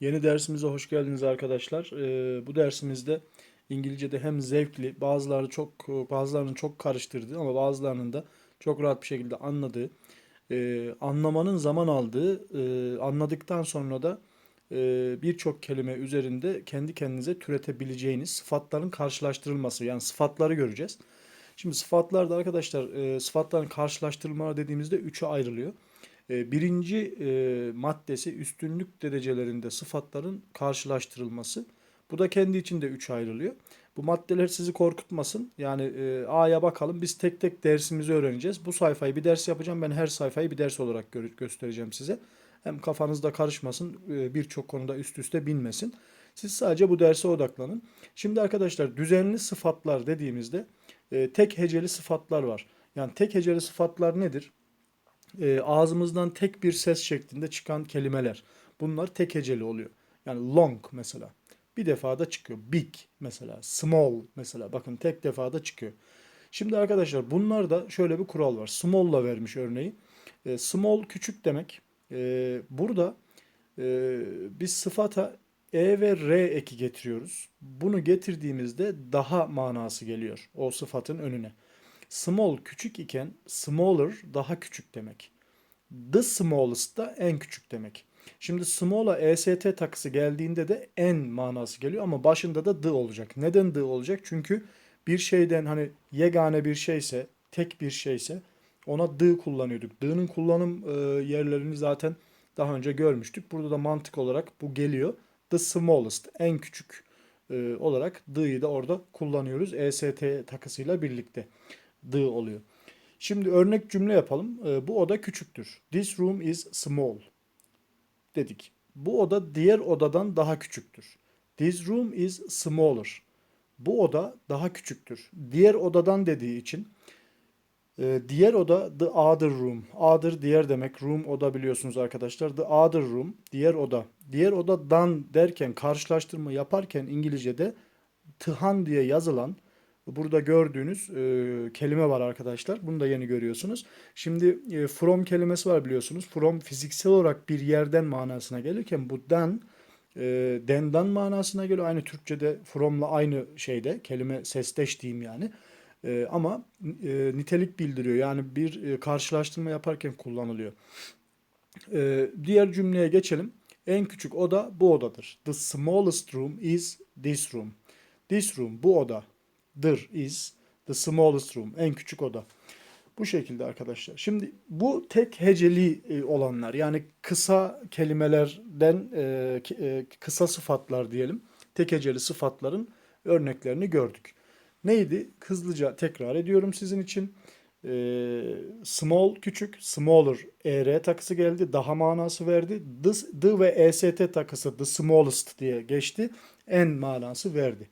Yeni dersimize hoş geldiniz arkadaşlar. Ee, bu dersimizde İngilizce'de hem zevkli, bazıları çok bazılarının çok karıştırdığı ama bazılarının da çok rahat bir şekilde anladığı, e, anlamanın zaman aldığı, e, anladıktan sonra da e, birçok kelime üzerinde kendi kendinize türetebileceğiniz sıfatların karşılaştırılması yani sıfatları göreceğiz. Şimdi sıfatlarda arkadaşlar e, sıfatların karşılaştırılma dediğimizde üçe ayrılıyor. E, birinci e, maddesi üstünlük derecelerinde sıfatların karşılaştırılması. Bu da kendi içinde üç ayrılıyor. Bu maddeler sizi korkutmasın. Yani e, A'ya bakalım. Biz tek tek dersimizi öğreneceğiz. Bu sayfayı bir ders yapacağım. Ben her sayfayı bir ders olarak gö- göstereceğim size. Hem kafanızda karışmasın, e, birçok konuda üst üste binmesin. Siz sadece bu derse odaklanın. Şimdi arkadaşlar düzenli sıfatlar dediğimizde tek heceli sıfatlar var. Yani tek heceli sıfatlar nedir? E, ağzımızdan tek bir ses şeklinde çıkan kelimeler. Bunlar tek heceli oluyor. Yani long mesela. Bir defada çıkıyor. Big mesela. Small mesela. Bakın tek defada çıkıyor. Şimdi arkadaşlar bunlarda şöyle bir kural var. Small'la vermiş örneği. E, small küçük demek. E, burada e, biz sıfata e ve r eki getiriyoruz. Bunu getirdiğimizde daha manası geliyor o sıfatın önüne. Small küçük iken smaller daha küçük demek. The smallest da en küçük demek. Şimdi small'a est takısı geldiğinde de en manası geliyor ama başında da the olacak. Neden the olacak? Çünkü bir şeyden hani yegane bir şeyse, tek bir şeyse ona the kullanıyorduk. The'nın kullanım e, yerlerini zaten daha önce görmüştük. Burada da mantık olarak bu geliyor. The smallest, en küçük e, olarak the'yi de orada kullanıyoruz. est takısıyla birlikte the oluyor. Şimdi örnek cümle yapalım. Ee, bu oda küçüktür. This room is small. Dedik. Bu oda diğer odadan daha küçüktür. This room is smaller. Bu oda daha küçüktür. Diğer odadan dediği için e, diğer oda the other room. Other diğer demek. Room oda biliyorsunuz arkadaşlar. The other room diğer oda. Diğer odadan derken karşılaştırma yaparken İngilizce'de tıhan diye yazılan Burada gördüğünüz e, kelime var arkadaşlar. Bunu da yeni görüyorsunuz. Şimdi e, from kelimesi var biliyorsunuz. From fiziksel olarak bir yerden manasına gelirken bu den e, dendan manasına geliyor. Aynı Türkçe'de from'la aynı şeyde kelime sesleş diyeyim yani. E, ama e, nitelik bildiriyor. Yani bir e, karşılaştırma yaparken kullanılıyor. E, diğer cümleye geçelim. En küçük oda bu odadır. The smallest room is this room. This room bu oda dır is the smallest room. En küçük oda. Bu şekilde arkadaşlar. Şimdi bu tek heceli e, olanlar yani kısa kelimelerden e, e, kısa sıfatlar diyelim. Tek heceli sıfatların örneklerini gördük. Neydi? Hızlıca tekrar ediyorum sizin için. small küçük, smaller er takısı geldi. Daha manası verdi. The, the ve est takısı the smallest diye geçti. En manası verdi.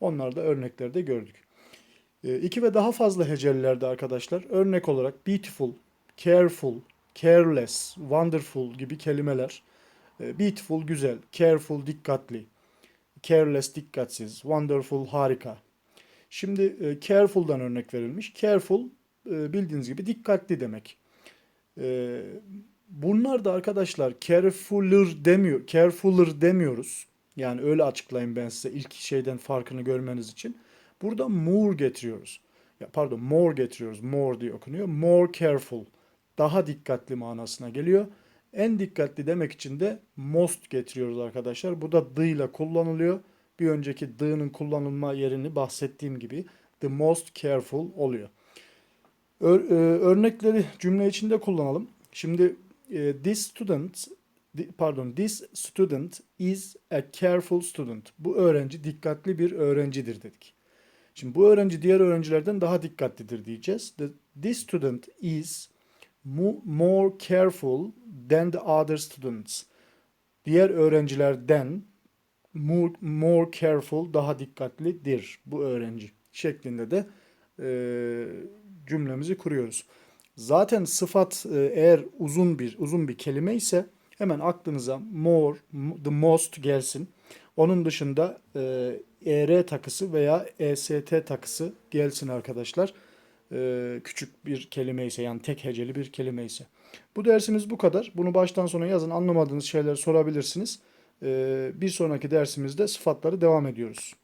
Onlar da örneklerde gördük. E, iki ve daha fazla hecelilerde arkadaşlar örnek olarak beautiful, careful, careless, wonderful gibi kelimeler. E, beautiful güzel, careful dikkatli, careless dikkatsiz, wonderful harika. Şimdi e, careful'dan örnek verilmiş. Careful e, bildiğiniz gibi dikkatli demek. Bunlar da arkadaşlar carefuler demiyor, carefuler demiyoruz. Yani öyle açıklayayım ben size ilk şeyden farkını görmeniz için. Burada more getiriyoruz. Ya pardon more getiriyoruz. More diye okunuyor. More careful. Daha dikkatli manasına geliyor. En dikkatli demek için de most getiriyoruz arkadaşlar. Bu da the ile kullanılıyor. Bir önceki the'nın kullanılma yerini bahsettiğim gibi the most careful oluyor. Ör, e, örnekleri cümle içinde kullanalım. Şimdi e, this student pardon this student is a careful student. Bu öğrenci dikkatli bir öğrencidir dedik. Şimdi bu öğrenci diğer öğrencilerden daha dikkatlidir diyeceğiz. The, this student is more careful than the other students. Diğer öğrencilerden more, more careful daha dikkatlidir bu öğrenci şeklinde de e, cümlemizi kuruyoruz. Zaten sıfat e, eğer uzun bir uzun bir kelime ise hemen aklınıza more, the most gelsin. Onun dışında e, ER takısı veya EST takısı gelsin arkadaşlar. E, küçük bir kelime ise yani tek heceli bir kelime ise. Bu dersimiz bu kadar. Bunu baştan sona yazın. Anlamadığınız şeyleri sorabilirsiniz. E, bir sonraki dersimizde sıfatları devam ediyoruz.